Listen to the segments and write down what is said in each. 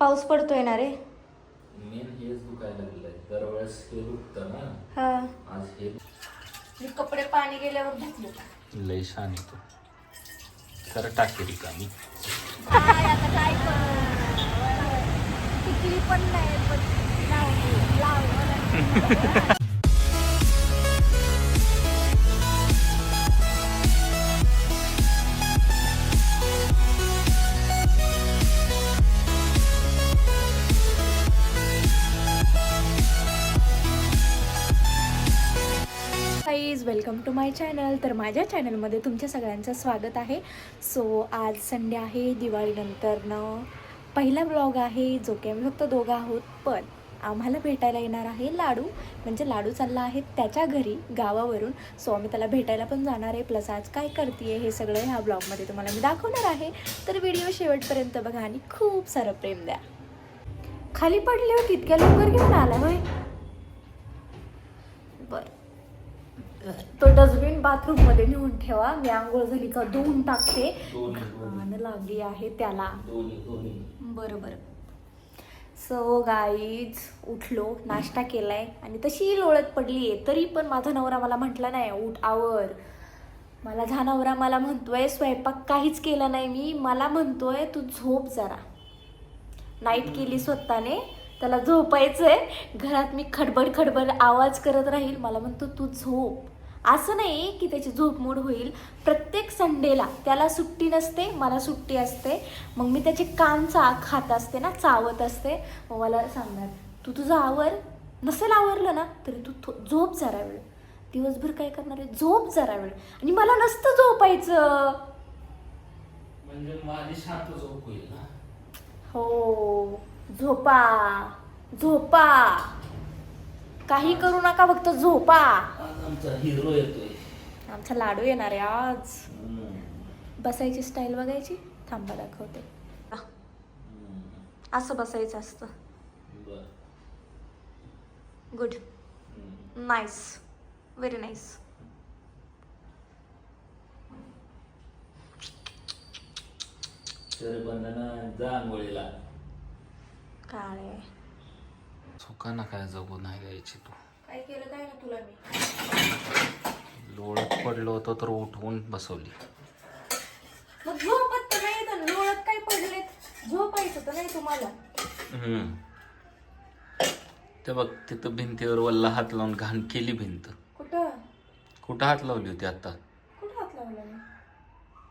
पाऊस पडतोय ना रे. मेन हेच दुखायला लागलंय. दरवेळेस हे दुखतं ना. हा. आज हे मी कपडे पाणी गेल्यावर धुतले. लय छान येतो खरं टाके रिकामी. काय आता काय टिकली पण नाही पण लावली लावलं. वेलकम टू माय चॅनल तर माझ्या चॅनलमध्ये तुमच्या सगळ्यांचं स्वागत आहे. सो आज संडे आहे दिवाळीनंतरनं पहिला ब्लॉग आहे जो की आम्ही फक्त दोघं आहोत पण आम्हाला भेटायला येणार आहे लाडू. म्हणजे लाडू चालला आहे त्याच्या घरी गावावरून. सो आम्ही त्याला भेटायला पण जाणार आहे. प्लस आज काय करते हे सगळं ह्या ब्लॉगमध्ये तुम्हाला मी दाखवणार आहे. तर व्हिडिओ शेवटपर्यंत बघा आणि खूप सारं प्रेम द्या. खाली पडले हो तितक्या लवकर घेऊन आला होय? बरं. तो डस्टबिन बाथरूममध्ये नेऊन ठेवा. मी आंघोळ झाली का धुवून टाकते. घाण लागली आहे त्याला. दोन्ही दोन्ही. बरं बरं. सो गाईज उठलो. नाश्ता केलाय. आणि तशी लोळत पडली आहे तरी पण माझा नवरा मला म्हटला नाही उठ आवर. मला झा नवरा मला म्हणतोय स्वयंपाक काहीच केला नाही मी. मला म्हणतोय तू झोप जरा. नाईट केली स्वतःने. त्याला झोपायचंय. घरात मी खडबड खडबड आवाज करत राहील. मला म्हणतो तू झोप. असं नाही की त्याची झोप मूड होईल. प्रत्येक संडेला त्याला सुट्टी नसते मला सुट्टी असते. मग मी त्याचे कान चा खात असते ना चावत असते. मग मला सांगणार तू तुझं आवर. नसेल आवरलं ना तरी तू थो- झोप जरा वेळ. दिवसभर काय करणार आहे? झोप जरा वेळ. आणि मला नसतं झोपायचं. म्हणजे हो. झोपा. झोपा. काही करू नका फक्त झोपा. आज आमचा हिरो येतोय. आमचा लाडू येणार आहे आज. बसायची स्टाईल बघायची थांबा दाखवते. असं बसायचं असतं. गुड. नाईस व्हेरी नाईस तरी बंधना जा आंघोळीला. काय चुका ना काय जगू नाही द्यायची तू. काय केलं काय ना तुला मी? लोळत पडलो होतो तर उठवून बसवली. मग झोपत तर नाही तर लोळत काय पडलेत झोपायचं तर नाही तुम्हाला. हम्म. ते बघ तिथं भिंतीवर वल्ला हात लावून घाण केली भिंत. कुठं? कुठं हात लावली होती आता? कुठं हात लावला मी?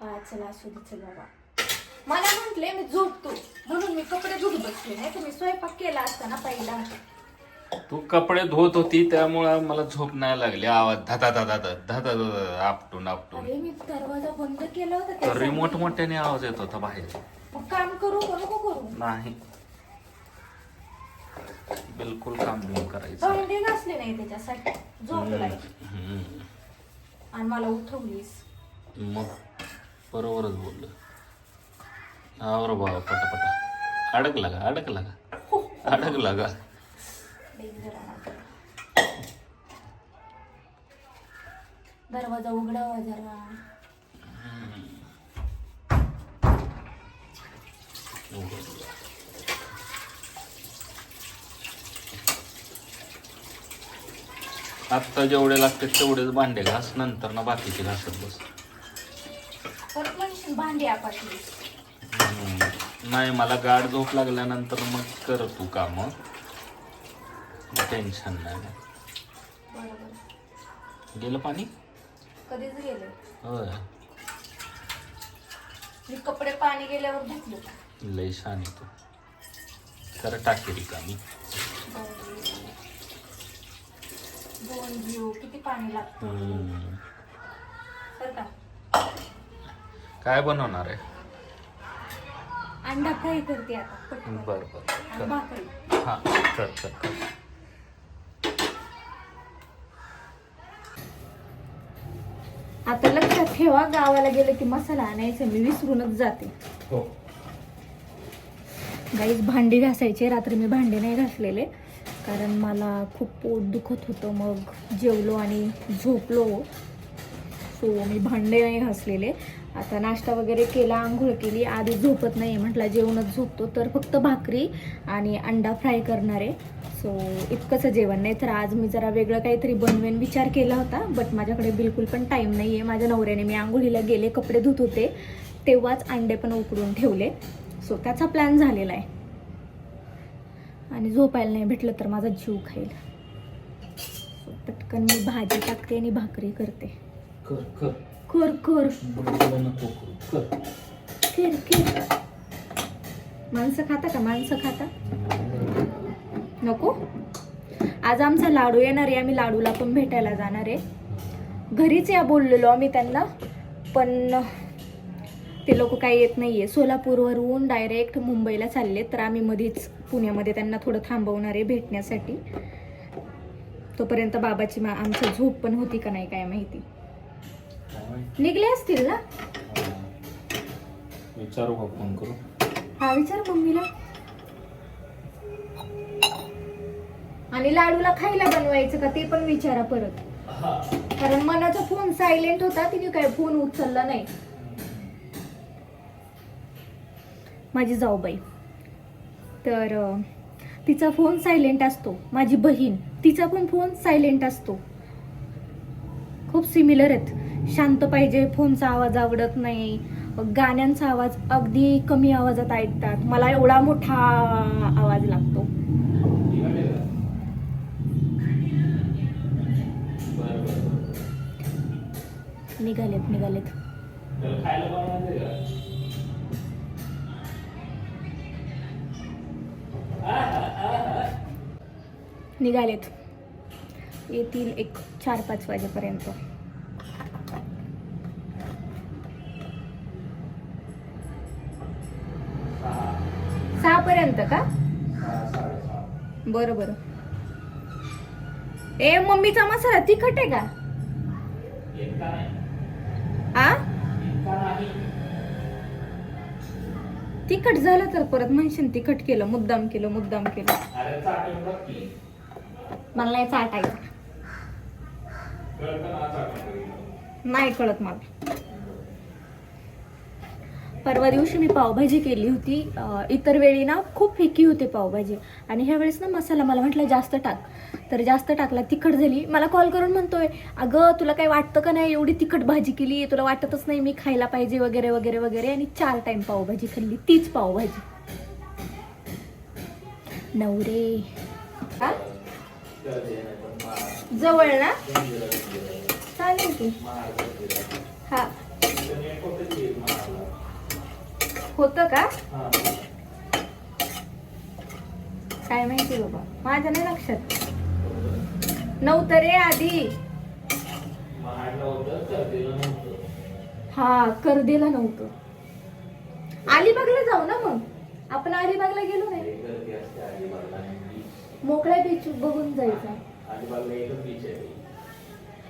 हा चला असू दे चल बाबा. मला म्हंटले मी झोपतो. म्हणून मी कपडे धुत बसले. नाही तुम्ही स्वयंपाक केला असता ना पहिला तू कपडे धुत होती त्यामुळं मला झोप नाही लागली. आवाज धाता धाता धाता धाता आपटून आपटून. अरे मी दरवाजा बंद केला होता तर त्यासाठी. रिमोट मोठ्याने आवाज येत होता बाहेर. मग काम करू का नको करू? नाही. बिलकुल काम बिम करायचं. भांडे घासले नाही त्याच्यासाठी. झोपलाय. हम्म. आणि मला उठवलीस. मग बरोबरच बोललं. आवर बाबा पटापटा अडकला का अडकला का अडकला का डेंजर दरवाजा उघडावा जरा आत्ता जेवढे लागते तेवढेच भांडे घास नंतर ना बाकीचे घासत बस भांडी हम्म. नाही मला गाड झोप लागल्यानंतर मग कर तू काम. टेन्शन नाही. बरोबर. गेलं पाणी? कधीच गेले. होय. मी कपडे पाणी गेल्यावर धुतले. लय छान येतो खरं टाके रिकामी. दोन जीव किती पाणी लागतं? हम्म. बरं का? काय बनवणार आहे? अंडा फ्राय करते आता पटकन. बर बर आणि कर भाकरी. हा कर कर आता लक्षात ठेवा गावाला गेलं की मसाला आणायचा मी विसरूनच जाते. हो. गाईच भांडी घासायचे रात्री मी भांडे नाही घासलेले कारण मला खूप पोट दुखत होतं. मग जेवलो आणि झोपलो. सो मी भांडे नाही घासलेले. आता नाश्ता वगैरे केला आंघोळ केली आधी झोपत नाही म्हटलं जेवणच झोपतो तर फक्त भाकरी आणि अंडा फ्राय करणार आहे. सो इतकंच जेवण. नाही तर आज मी जरा वेगळं काहीतरी बनवेन विचार केला होता बट माझ्याकडे बिलकुल पण टाईम नाही आहे माझ्या नवऱ्याने मी आंघोळीला गेले कपडे धुत होते तेव्हाच अंडे पण उकडून ठेवले. सो त्याचा प्लॅन झालेला आहे. आणि झोपायला नाही भेटलं तर माझा जीव खाईल. पटकन मी भाजी टाकते आणि भाकरी करते. कर कर. कर कर. नको करू कर. खेर खेर माणसं खाता का? माणसं खाता? नको? आज आमचा लाडू येणार आहे. आम्ही लाडूला पण भेटायला जाणार आहे. घरीच या बोललेलो आम्ही त्यांना. पण ते लोक काही येत नाहीये. सोलापूरवरून डायरेक्ट मुंबईला चालले तर आम्ही मध्येच पुण्यामध्ये त्यांना थोडं थांबवणार आहे भेटण्यासाठी. तोपर्यंत बाबाची मा आमची झोप पण होती का नाही काय माहिती? निघले असतील ना. विचारू का फोन करू? हा विचार मम्मीला. आणि लाडूला खायला बनवायचं का ते पण विचारा परत. कारण मनाचा फोन सायलेंट होता तिने काय फोन उचलला नाही. माझी जाऊबाई. तर तिचा फोन सायलेंट असतो. माझी बहीण तिचा पण फोन सायलेंट असतो. खूप सिमिलर आहेत. शांत पाहिजे फोनचा आवाज आवडत नाही. गाण्यांचा आवाज अगदी कमी आवाजात ऐकतात. मला एवढा मोठा आवाज लागतो. निघालेत निघालेत. निघालेत. येतील एक चार पाच वाजेपर्यंत सहा पर्यंत का? बरं बरं. ए मम्मीचा मसाला तिखट आहे का? आ? तिखट झालं तर परत म्हणशील तिखट केलं मुद्दाम केलं मुद्दाम केलं. मला नाही चाटायचं नाही कळत मला. परवा दिवशी मी पावभाजी केली होती. इतर वेळी ना खूप फिकी होते पावभाजी. आणि ह्या वेळेस ना मसाला मला म्हटलं जास्त टाक. तर जास्त टाकला तिखट झाली. मला कॉल करून म्हणतोय अगं तुला काही वाटतं का नाही एवढी तिखट भाजी केली? तुला वाटतच नाही मी खायला पाहिजे वगैरे वगैरे वगैरे. आणि चार टाइम पावभाजी खाल्ली तीच पावभाजी. नवरे जवळ ना? चालेल की. हा. होतं का? काय माहिती बाबा? माझ्या नाही लक्षात. नव्हतं रे आधी. हा कर्दीला नव्हतं. अलिबागला जाऊ ना मग? आपण अलिबागला गेलो नाही. मोकळ्या बीच बघून जायचा.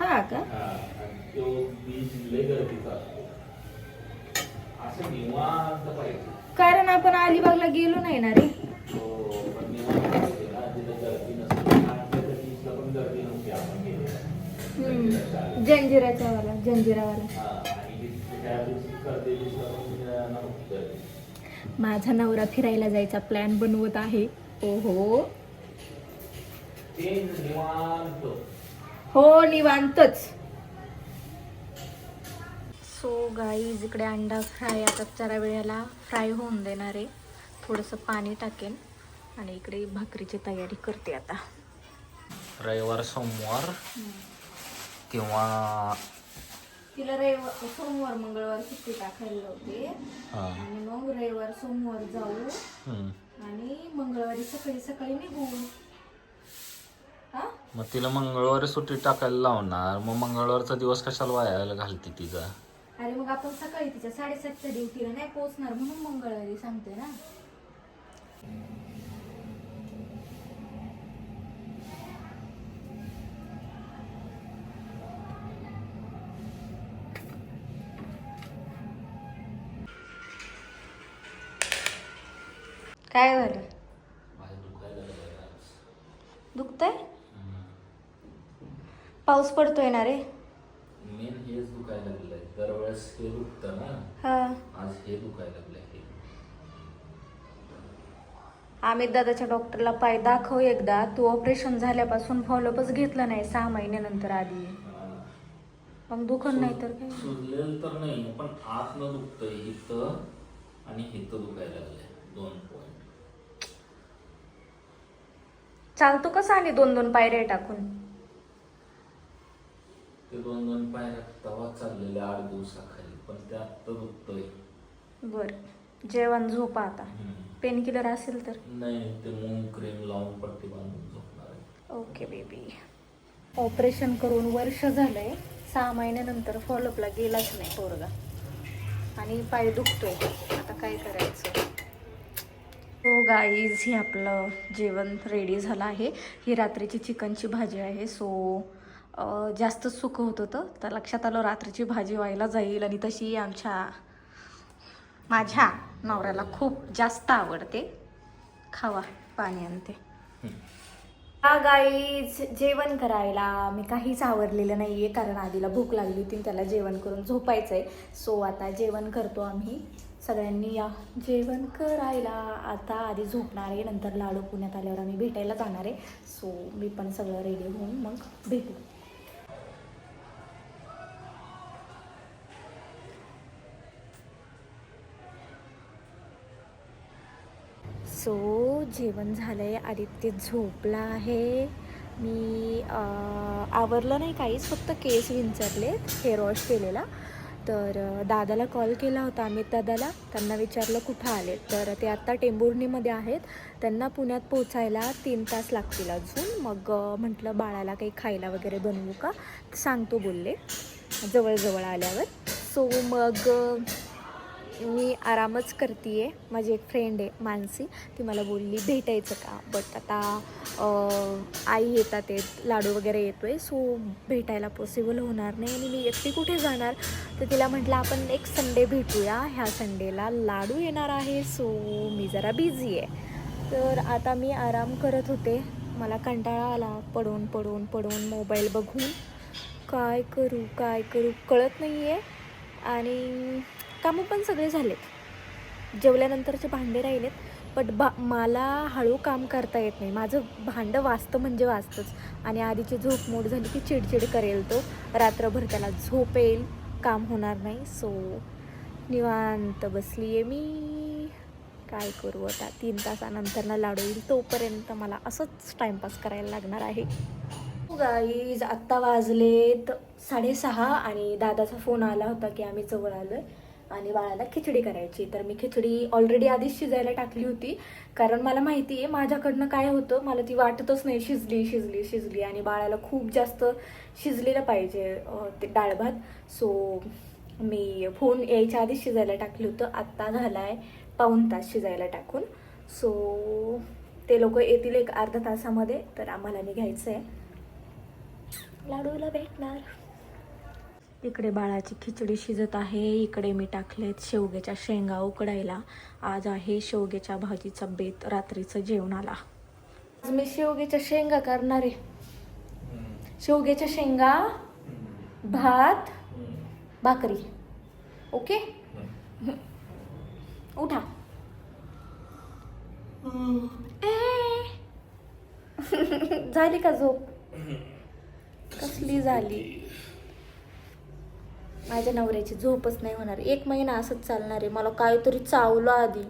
हा का? हा, बीच असं निवांत पाहिजे. कारण आपण अलिबागला गेलो नाही ना रे. हो, पण निवांत पाहिजे ना, जिथं गर्दी नसते. आमच्या त्या बीचला पण गर्दी नव्हती आपण गेलेलो. हम्म. जंजिराच्या वाला जंजिरावाला. हा. माझा नवरा फिरायला जायचा प्लॅन बनवत आहे. ओहो. हो निवांतच. सो गाईज इकडे अंडा फ्राय आता जरा वेळेला फ्राय होऊन देणार आहे. थोडंसं पाणी टाकेन आणि इकडे भाकरीची तयारी करते आता. रविवार सोमवार किंवा तिला रविवार सोमवार मंगळवार सुट्टी टाकायला होते हा, आणि मग रविवार सोमवार जाऊ. आणि मंगळवारी सकाळी सकाळी निघू. हा? मग तिला मंगळवारी सुट्टी टाकायला लावणार. मग मंगळवारचा दिवस कशाला वायाला घालते तिचा? अरे मग आपण सकाळी तिच्या साडेसातच्या ड्युटीला नाही पोहोचणार म्हणून मंगळवारी सांगते ना. काय झालं? दुखतंय? पाऊस पडतोय ना रे मेन हेच दुखायला लागलंय दरवेळेस वेळेस हे दुखतं ना हा आज हे दुखायला लागले हे अमित दादाच्या डॉक्टरला पाय दाखव एकदा. तू ऑपरेशन झाल्यापासून फॉलोअपच घेतला नाही सहा महिन्यानंतर आधी. मग दुखन नाही तर काय? सुजलेलं तर नाही पण आत न दुखतंय इथं आणि इथं दुखायला लागले दोन पॉइंट चालतो कसा आणि दोन दोन पायऱ्या टाकून? ते दोन दोन पायऱ्या तवा चाललेले आठ दिवसाखाली पण ते आत्ता दुखतंय. बर. जेवण झोपा आता. पेन किलर असेल तर? नाही ते मूग क्रीम लावून पट्टी बांधून झोपणार आहे. ओके बेबी ऑपरेशन करून वर्ष झालंय. सहा महिन्यानंतर फॉलोअपला गेलाच नाही पोरगा. आणि पाय दुखतोय. आता काय करायचं? हो गाईज हे आपलं जेवण रेडी झालं आहे. ही रात्रीची चिकनची भाजी आहे. सो जास्तच सुकं होत होतं. तर लक्षात आलं रात्रीची भाजी व्हायला जाईल आणि तशी आमच्या माझ्या नवऱ्याला खूप जास्त आवडते. खावा पाणी आणते. हा गाईज जेवण करायला मी काहीच आवरलेलं नाही आहे कारण आधीला भूक लागली होती आणि त्याला जेवण करून झोपायचं आहे सो आता जेवण करतो आम्ही. सगळ्यांनी या. जेवण करायला आता आधी झोपणार आहे. नंतर लाडू पुण्यात आल्यावर आम्ही भेटायला जाणार आहे. सो मी पण सगळं रेडी होऊन मग भेटू. सो जेवण झालं आहे आदित्य झोपला आहे. मी आवरलं नाही काहीच फक्त केस विंचरलेत हेअर वॉश केलेला. तर दादाला कॉल केला होता अमित दादाला. त्यांना विचारलं कुठं आले. तर ते आत्ता टेंबुर्णीमध्ये आहेत. त्यांना पुण्यात पोचायला तीन तास लागतील अजून. मग म्हटलं बाळाला काही खायला वगैरे बनवू का? सांगतो बोलले. जवळजवळ आल्यावर. सो मग मी आरामच करते आहे माझी एक फ्रेंड आहे मानसी. ती मला बोलली भेटायचं का? बट आता आई येतात आहेत लाडू वगैरे येतो आहे सो भेटायला पॉसिबल होणार नाही आणि मी एकटी कुठे जाणार? तर तिला म्हटलं आपण एक संडे भेटूया. ह्या संडेला लाडू येणार आहे सो मी जरा बिझी आहे. तर आता मी आराम करत होते. मला कंटाळा आला पडून पडून पडून मोबाईल बघून. काय करू काय करू? कळत नाही आहे आणि कामं पण सगळे झालेत. जेवल्यानंतरचे भांडे राहिलेत बट बा मला हळू काम करता येत नाही. माझं भांडं वाचतं म्हणजे वाचतंच आणि आधीची झोप मोड झाली की चिडचिड करेल तो. रात्रभर त्याला झोप येईल काम होणार नाही. सो निवांत बसली आहे मी. काय करू आता? तीन तासानंतर ना लाडू येईल तोपर्यंत मला असंच टाईमपास करायला लागणार आहे. हो गाईज आत्ता वाजलेत साडेसहा आणि दादाचा फोन आला होता की आम्ही जवळ आलो आहे आणि बाळाला खिचडी करायची. तर मी खिचडी ऑलरेडी आधीच शिजायला टाकली होती. कारण मला माहिती आहे माझ्याकडनं काय होतं मला ती वाटतच नाही शिजली शिजली शिजली. आणि बाळाला खूप जास्त शिजलेलं पाहिजे ते डाळ भात सो मी फोन यायच्या आधीच शिजायला टाकलं होतं. आत्ता झाला आहे पाऊण तास शिजायला टाकून. सो ते लोक येतील एक अर्धा तासामध्ये तर आम्हाला निघायचं आहे लाडूला भेटणार. इकडे बाळाची खिचडी शिजत आहे इकडे मी टाकलेत शेवग्याच्या शेंगा उकडायला. आज आहे शेवग्याच्या भाजीचा बेत रात्रीचं जेवणाला आज मी शेवग्याच्या शेंगा करणार आहे. शेवग्याच्या शेंगा भात भाकरी. ओके? उठा. ए. झाली का झोप? कसली झाली? माझ्या नवऱ्याची झोपच नाही होणार. एक महिना असंच चालणार आहे. मला काहीतरी चावलं आधी.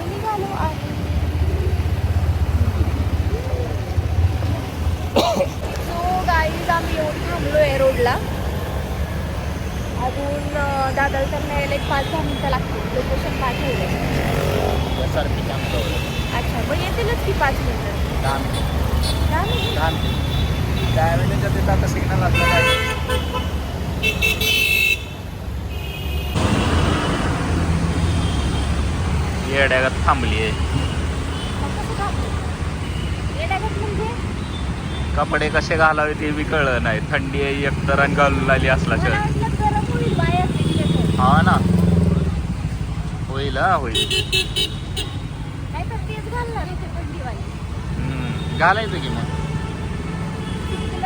निघालो आहे. आम्ही येऊन थांबलो आहे रोडला. अजून अं, दादाला तर यायला एक पाच दहा मिनटं लागतील. लोकेशन पाठवलं अच्छा मग येतीलच की पाच मिनिटं? दहा मिनिट त्यावेळेच्या तिथं आता सिग्नल असलं काय येड्यागात थांबली आहे कपडे कसे घालावे ते बी कळलं नाही. थंडी आहे एकतर आणि घालून आली असला शर्ट. हा ना. होईल हा होईल नाही तर तेच घालणार होते थंडीवाली हम्म, घालायचं की मग?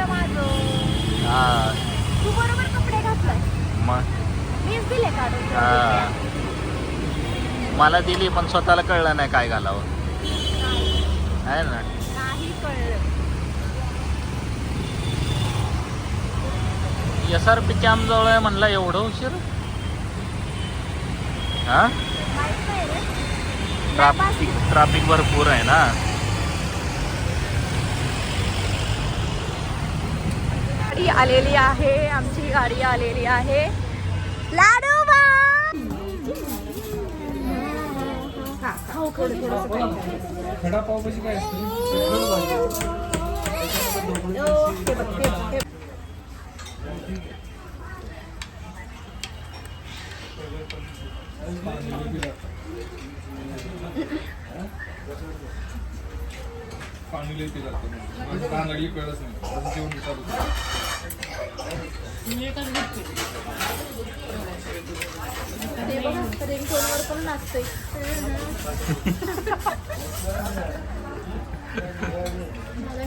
माझं. हा. तू बरोबर कपडे घातलाय. मग? मीच दिले काढून हा. मला दिली पण स्वतःला कळलं नाही काय घालावं. आहे ना? नाही कळलं. एस आर पी कॅम्प जवळ आहे म्हणला एवढं उशीर? हा? माहीत नाही रे. ट्राफिक ट्राफिक भरपूर आहे ना? गाडी आलेली आहे आमची गाडी आलेली आहे. लाडू पाणी लई पिलं जातं लागली कळलंच नाही. जेवण होतं. रिंगटोनवर पण नाचतोय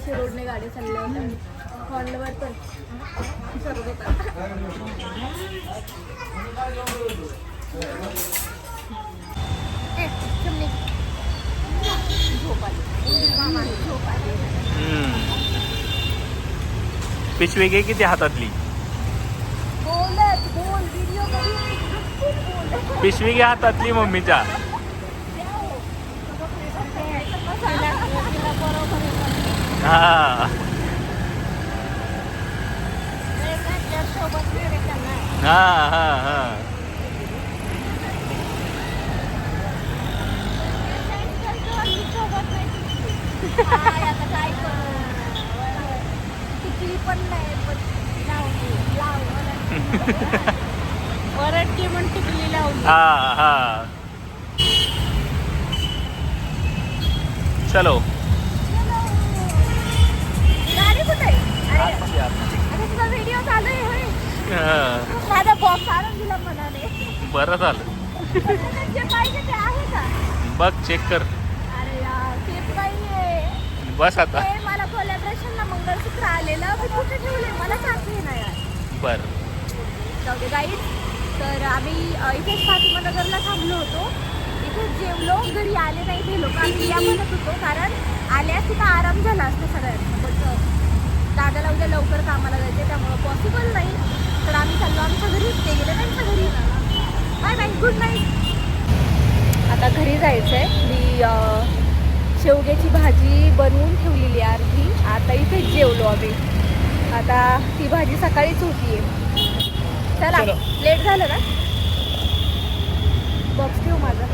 रोडने गाडी चालल्या होत्या. हॉर्नवर पण. होता. झोप आली. मामा, झोप आली. हम्म. पिशवी घे किती हातातली बोलत बोल व्हिडिओ बोल पिशवी घे हातातली मम्मीच्या हा हा हा हा टिकली पण नाही टिकली लावली हा हा. चलो. गाडी कुठे? अरे व्हिडिओ चालू आहे होय. हा, माझा बॉक्स आणून दिला बरं झालं. जे पाहिजे ते आहे का? बघ चेक कर. बस आता. मला कोलॅबरेशनला मंगळसूत्र आलेलं मी कुठे ठेवले मला सांगते ना यार बर. जाऊ दे गाईड तर आम्ही इथेच फातिमानगरला थांबलो होतो. इथेच जेवलो घरी आले नाही ते लोक आम्ही या म्हणत होतो. कारण आल्यास तिथं आराम झाला असतं सगळ्यांना. बट दादाला उद्या लवकर कामाला जायचे त्यामुळं पॉसिबल नाही. तर आम्ही चाललो. आमच्या घरी ते गेले त्यांच्या घरी. बाय बाय गुड नाईट आता घरी जायचं आहे मी शेवग्याची भाजी बनवून ठेवलेली अर्धी. आता इथे जेवलो आम्ही. आता ती भाजी सकाळीच होती. चला लेट झालं ना? बॉक्स ठेवू माझा.